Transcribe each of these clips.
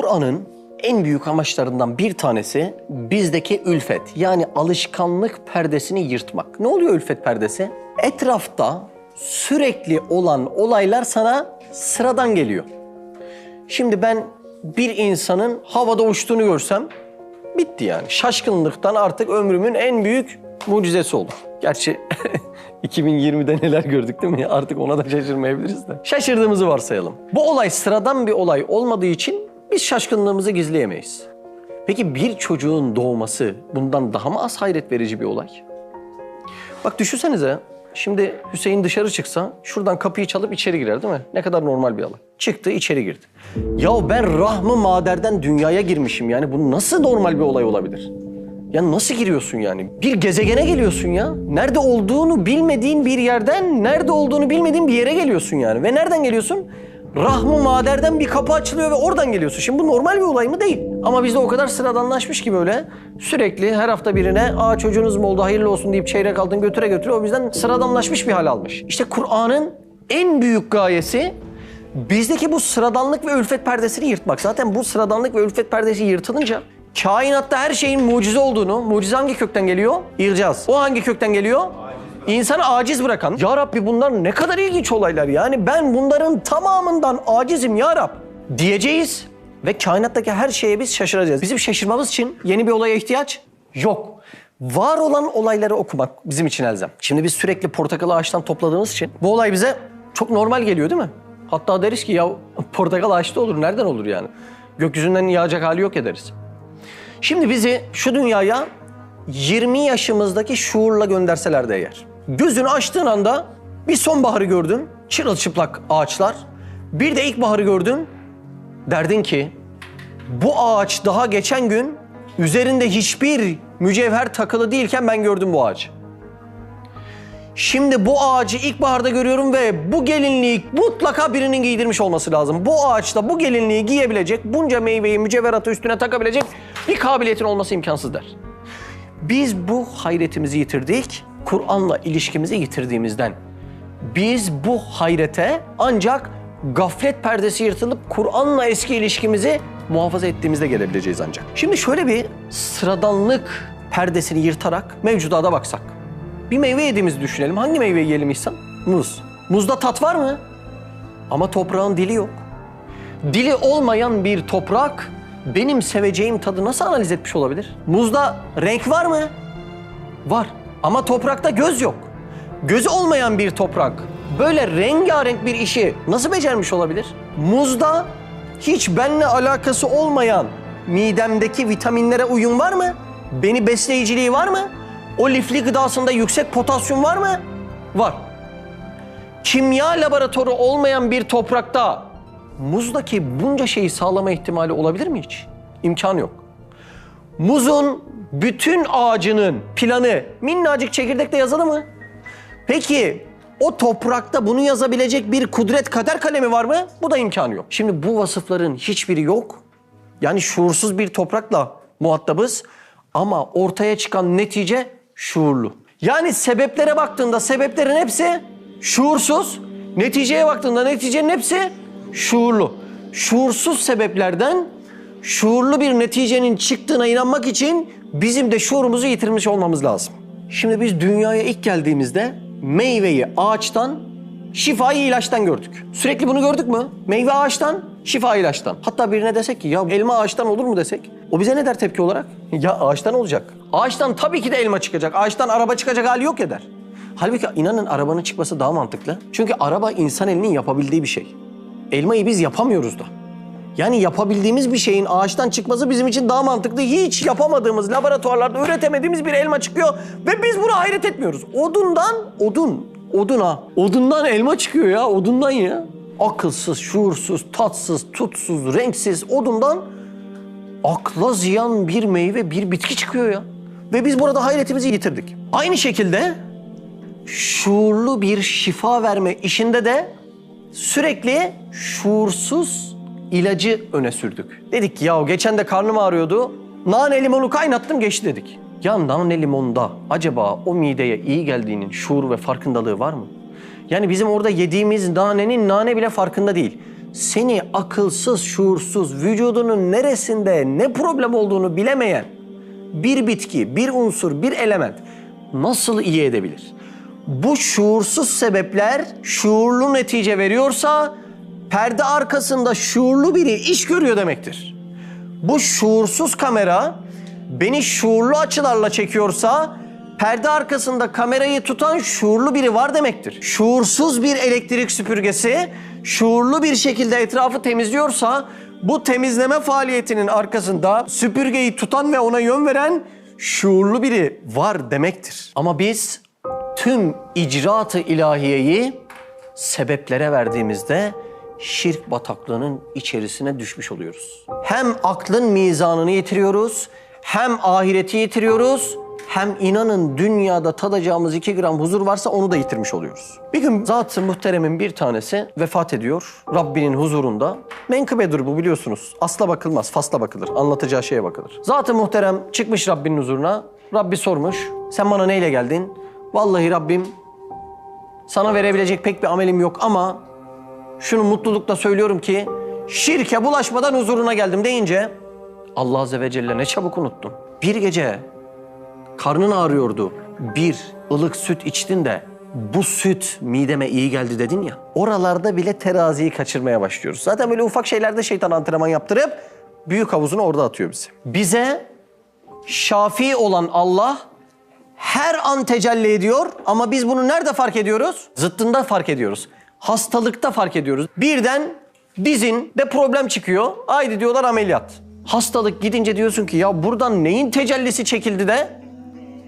Kur'an'ın en büyük amaçlarından bir tanesi bizdeki ülfet yani alışkanlık perdesini yırtmak. Ne oluyor ülfet perdesi? Etrafta sürekli olan olaylar sana sıradan geliyor. Şimdi ben bir insanın havada uçtuğunu görsem bitti yani. Şaşkınlıktan artık ömrümün en büyük mucizesi olur. Gerçi 2020'de neler gördük değil mi? Artık ona da şaşırmayabiliriz de. Şaşırdığımızı varsayalım. Bu olay sıradan bir olay olmadığı için biz şaşkınlığımızı gizleyemeyiz. Peki bir çocuğun doğması bundan daha mı az hayret verici bir olay? Bak düşünsenize şimdi Hüseyin dışarı çıksa şuradan kapıyı çalıp içeri girer değil mi? Ne kadar normal bir olay. Çıktı içeri girdi. Ya ben rahmı maderden dünyaya girmişim yani bu nasıl normal bir olay olabilir? Ya nasıl giriyorsun yani? Bir gezegene geliyorsun ya. Nerede olduğunu bilmediğin bir yerden, nerede olduğunu bilmediğin bir yere geliyorsun yani. Ve nereden geliyorsun? Rahmı maderden bir kapı açılıyor ve oradan geliyorsun. Şimdi bu normal bir olay mı? Değil. Ama bizde o kadar sıradanlaşmış ki böyle sürekli her hafta birine aa çocuğunuz mu oldu hayırlı olsun deyip çeyrek aldın götüre götüre o bizden sıradanlaşmış bir hal almış. İşte Kur'an'ın en büyük gayesi bizdeki bu sıradanlık ve ülfet perdesini yırtmak. Zaten bu sıradanlık ve ülfet perdesi yırtılınca kainatta her şeyin mucize olduğunu, mucize hangi kökten geliyor? İrcaz. O hangi kökten geliyor? İnsanı aciz bırakan. Ya Rabbi bunlar ne kadar ilginç olaylar. Yani ben bunların tamamından acizim ya Rab diyeceğiz. Ve kainattaki her şeye biz şaşıracağız. Bizim şaşırmamız için yeni bir olaya ihtiyaç yok. Var olan olayları okumak bizim için elzem. Şimdi biz sürekli portakalı ağaçtan topladığımız için bu olay bize çok normal geliyor değil mi? Hatta deriz ki ya portakal ağaçta olur nereden olur yani? Gökyüzünden yağacak hali yok ederiz. Şimdi bizi şu dünyaya 20 yaşımızdaki şuurla gönderseler de eğer. Gözünü açtığın anda bir sonbaharı gördün, çırılçıplak ağaçlar. Bir de ilkbaharı gördün, derdin ki bu ağaç daha geçen gün üzerinde hiçbir mücevher takılı değilken ben gördüm bu ağacı. Şimdi bu ağacı ilkbaharda görüyorum ve bu gelinliği mutlaka birinin giydirmiş olması lazım. Bu ağaçta bu gelinliği giyebilecek, bunca meyveyi, mücevheratı üstüne takabilecek bir kabiliyetin olması imkansız der. Biz bu hayretimizi yitirdik, Kur'an'la ilişkimizi yitirdiğimizden. Biz bu hayrete ancak gaflet perdesi yırtılıp Kur'an'la eski ilişkimizi muhafaza ettiğimizde gelebileceğiz ancak. Şimdi şöyle bir sıradanlık perdesini yırtarak mevcudata baksak. Bir meyve yediğimizi düşünelim. Hangi meyveyi yiyelim İhsan? Muz. Muzda tat var mı? Ama toprağın dili yok. Dili olmayan bir toprak benim seveceğim tadı nasıl analiz etmiş olabilir? Muzda renk var mı? Var. Ama toprakta göz yok. Gözü olmayan bir toprak böyle rengarenk bir işi nasıl becermiş olabilir? Muzda hiç benimle alakası olmayan midemdeki vitaminlere uyum var mı? Beni besleyiciliği var mı? O lifli gıdasında yüksek potasyum var mı? Var. Kimya laboratuvarı olmayan bir toprakta muzdaki bunca şeyi sağlama ihtimali olabilir mi hiç? İmkanı yok. Muzun bütün ağacının planı minnacık çekirdekte yazılı mı? Peki o toprakta bunu yazabilecek bir kudret kader kalemi var mı? Bu da imkanı yok. Şimdi bu vasıfların hiçbiri yok. Yani şuursuz bir toprakla muhatabız ama ortaya çıkan netice şuurlu. Yani sebeplere baktığında sebeplerin hepsi şuursuz, neticeye baktığında neticenin hepsi şuurlu. Şuursuz sebeplerden şuurlu bir neticenin çıktığına inanmak için bizim de şuurumuzu yitirmiş olmamız lazım. Şimdi biz dünyaya ilk geldiğimizde meyveyi ağaçtan, şifayı ilaçtan gördük. Sürekli bunu gördük mü? Meyve ağaçtan, şifa ilaçtan. Hatta birine desek ki ya elma ağaçtan olur mu desek? O bize ne der tepki olarak? Ya ağaçtan olacak. Ağaçtan tabii ki de elma çıkacak. Ağaçtan araba çıkacak hali yok eder. Halbuki inanın arabanın çıkması daha mantıklı. Çünkü araba insan elinin yapabildiği bir şey. Elmayı biz yapamıyoruz da. Yani yapabildiğimiz bir şeyin ağaçtan çıkması bizim için daha mantıklı. Hiç yapamadığımız, laboratuvarlarda üretemediğimiz bir elma çıkıyor ve biz buna hayret etmiyoruz. Odundan, odun, oduna, odundan elma çıkıyor ya, odundan ya. Akılsız, şuursuz, tatsız, tutsuz, renksiz odundan akla ziyan bir meyve, bir bitki çıkıyor ya. Ve biz burada hayretimizi yitirdik. Aynı şekilde şuurlu bir şifa verme işinde de sürekli şuursuz ilacı öne sürdük. Dedik ki ya geçen de karnım ağrıyordu. Nane limonu kaynattım geçti dedik. Ya nane limonda acaba o mideye iyi geldiğinin şuur ve farkındalığı var mı? Yani bizim orada yediğimiz nanenin nane bile farkında değil. seni akılsız, şuursuz, vücudunun neresinde ne problem olduğunu bilemeyen bir bitki, bir unsur, bir element nasıl iyi edebilir? Bu şuursuz sebepler şuurlu netice veriyorsa perde arkasında şuurlu biri iş görüyor demektir. Bu şuursuz kamera beni şuurlu açılarla çekiyorsa perde arkasında kamerayı tutan şuurlu biri var demektir. Şuursuz bir elektrik süpürgesi şuurlu bir şekilde etrafı temizliyorsa bu temizleme faaliyetinin arkasında süpürgeyi tutan ve ona yön veren şuurlu biri var demektir. Ama biz tüm icraatı ilahiyeyi sebeplere verdiğimizde şirk bataklığının içerisine düşmüş oluyoruz. Hem aklın mizanını yitiriyoruz, hem ahireti yitiriyoruz, hem inanın dünyada tadacağımız iki gram huzur varsa onu da yitirmiş oluyoruz. Bir gün zat-ı muhteremin bir tanesi vefat ediyor Rabbinin huzurunda. Menkıbedir bu biliyorsunuz. Asla bakılmaz, fasla bakılır. Anlatacağı şeye bakılır. Zat-ı muhterem çıkmış Rabbinin huzuruna. Rabbi sormuş, sen bana neyle geldin? Vallahi Rabbim sana verebilecek pek bir amelim yok ama şunu mutlulukla söylüyorum ki şirke bulaşmadan huzuruna geldim deyince Allah Azze ve Celle ne çabuk unuttun. Bir gece karnın ağrıyordu. Bir ılık süt içtin de bu süt mideme iyi geldi dedin ya. Oralarda bile teraziyi kaçırmaya başlıyoruz. Zaten böyle ufak şeylerde şeytan antrenman yaptırıp büyük havuzuna orada atıyor bizi. Bize şafi olan Allah her an tecelli ediyor ama biz bunu nerede fark ediyoruz? Zıttında fark ediyoruz. Hastalıkta fark ediyoruz. Birden dizin de problem çıkıyor. Haydi diyorlar ameliyat. Hastalık gidince diyorsun ki ya buradan neyin tecellisi çekildi de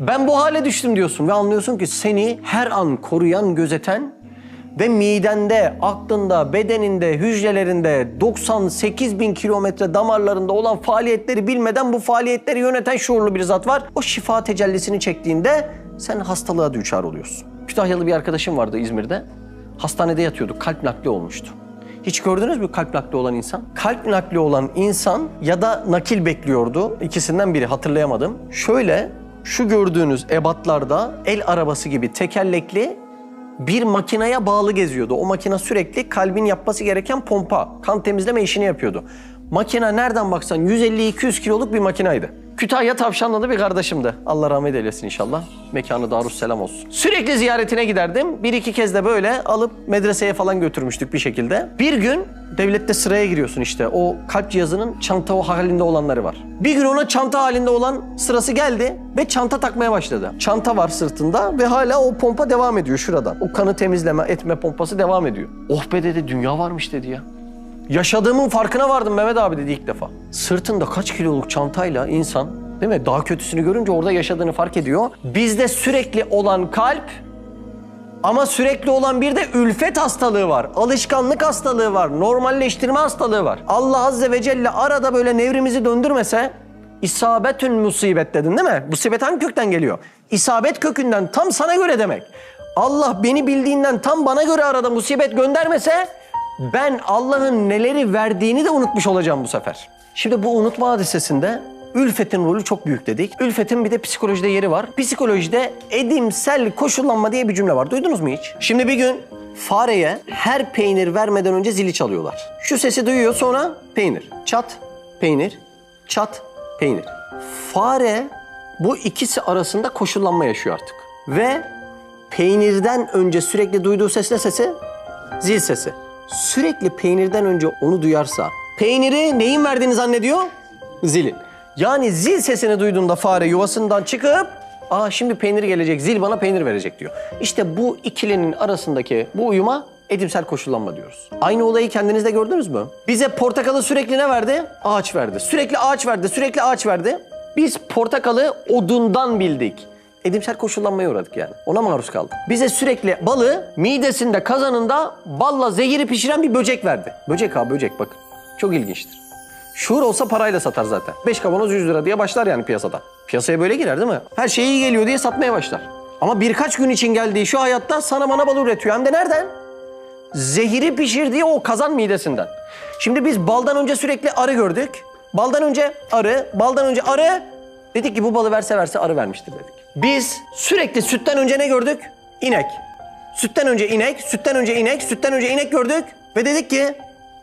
ben bu hale düştüm diyorsun ve anlıyorsun ki seni her an koruyan, gözeten ve midende, aklında, bedeninde, hücrelerinde 98 bin kilometre damarlarında olan faaliyetleri bilmeden bu faaliyetleri yöneten şuurlu bir zat var. O şifa tecellisini çektiğinde sen hastalığa düçar oluyorsun. Kütahyalı bir arkadaşım vardı İzmir'de. Hastanede yatıyordu. Kalp nakli olmuştu. Hiç gördünüz mü kalp nakli olan insan? Kalp nakli olan insan ya da nakil bekliyordu. İkisinden biri hatırlayamadım. Şöyle şu gördüğünüz ebatlarda el arabası gibi tekerlekli bir makineye bağlı geziyordu. O makine sürekli kalbin yapması gereken pompa, kan temizleme işini yapıyordu. Makine nereden baksan 150-200 kiloluk bir makinaydı. Kütahya Tavşanlı'da bir kardeşimdi. Allah rahmet eylesin inşallah. Mekanı Darusselam olsun. Sürekli ziyaretine giderdim. Bir iki kez de böyle alıp medreseye falan götürmüştük bir şekilde. Bir gün devlette sıraya giriyorsun işte. O kalp cihazının çanta halinde olanları var. Bir gün ona çanta halinde olan sırası geldi ve çanta takmaya başladı. Çanta var sırtında ve hala o pompa devam ediyor şuradan. O kanı temizleme, etme pompası devam ediyor. Oh be dedi dünya varmış dedi ya. Yaşadığımın farkına vardım Mehmet abi dedi ilk defa. Sırtında kaç kiloluk çantayla insan değil mi? Daha kötüsünü görünce orada yaşadığını fark ediyor. Bizde sürekli olan kalp ama sürekli olan bir de ülfet hastalığı var. Alışkanlık hastalığı var. Normalleştirme hastalığı var. Allah Azze ve Celle arada böyle nevrimizi döndürmese isabetün musibet dedin değil mi? Musibet hangi kökten geliyor? İsabet kökünden tam sana göre demek. Allah beni bildiğinden tam bana göre arada musibet göndermese ben Allah'ın neleri verdiğini de unutmuş olacağım bu sefer. Şimdi bu unutma hadisesinde ülfetin rolü çok büyük dedik. Ülfetin bir de psikolojide yeri var. Psikolojide edimsel koşullanma diye bir cümle var. Duydunuz mu hiç? Şimdi bir gün fareye her peynir vermeden önce zili çalıyorlar. Şu sesi duyuyor sonra peynir. Çat, peynir, çat, peynir. Fare bu ikisi arasında koşullanma yaşıyor artık. Ve peynirden önce sürekli duyduğu ses ne sesi? Zil sesi. Sürekli peynirden önce onu duyarsa peyniri neyin verdiğini zannediyor? Zilin. Yani zil sesini duyduğunda fare yuvasından çıkıp aa şimdi peynir gelecek zil bana peynir verecek diyor. İşte bu ikilinin arasındaki bu uyuma edimsel koşullanma diyoruz. Aynı olayı kendinizde gördünüz mü? Bize portakalı sürekli ne verdi? Ağaç verdi. Sürekli ağaç verdi, sürekli ağaç verdi. Biz portakalı odundan bildik. Edimsel koşullanmaya uğradık yani. Ona maruz kaldık. Bize sürekli balı midesinde, kazanında balla zehiri pişiren bir böcek verdi. Böcek ha böcek bakın. Çok ilginçtir. Şuur olsa parayla satar zaten. 5 kavanoz 100 lira diye başlar yani piyasada. Piyasaya böyle girer değil mi? Her şey iyi geliyor diye satmaya başlar. Ama birkaç gün için geldiği şu hayatta sana bana bal üretiyor. Hem de nereden? Zehiri pişirdiği o kazan midesinden. Şimdi biz baldan önce sürekli arı gördük. Baldan önce arı, baldan önce arı. Dedik ki bu balı verse verse arı vermiştir dedik. Biz sürekli sütten önce ne gördük? İnek. Sütten önce inek, sütten önce inek, sütten önce inek gördük. Ve dedik ki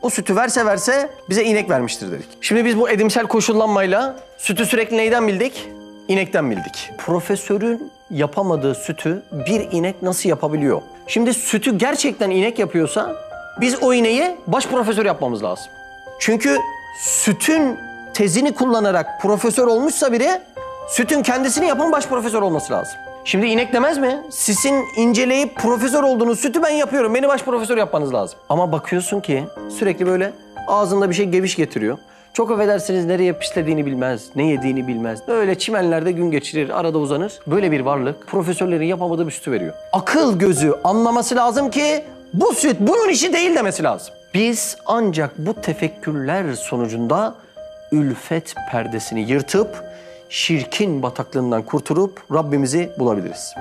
O sütü verse verse bize inek vermiştir dedik. Şimdi biz bu edimsel koşullanmayla sütü sürekli neyden bildik? İnekten bildik. Profesörün yapamadığı sütü bir inek nasıl yapabiliyor? Şimdi sütü gerçekten inek yapıyorsa biz o ineği baş profesör yapmamız lazım. Çünkü sütün tezini kullanarak profesör olmuşsa biri sütün kendisini yapan baş profesör olması lazım. Şimdi inek demez mi? Sizin inceleyip profesör olduğunuz sütü ben yapıyorum. Beni baş profesör yapmanız lazım. Ama bakıyorsun ki sürekli böyle ağzında bir şey geviş getiriyor. Çok affedersiniz nereye pislediğini bilmez, ne yediğini bilmez. Böyle çimenlerde gün geçirir, arada uzanır. Böyle bir varlık profesörlerin yapamadığı bir sütü veriyor. Akıl gözü anlaması lazım ki bu süt bunun işi değil demesi lazım. Biz ancak bu tefekkürler sonucunda ülfet perdesini yırtıp şirkin bataklığından kurtulup Rabbimizi bulabiliriz.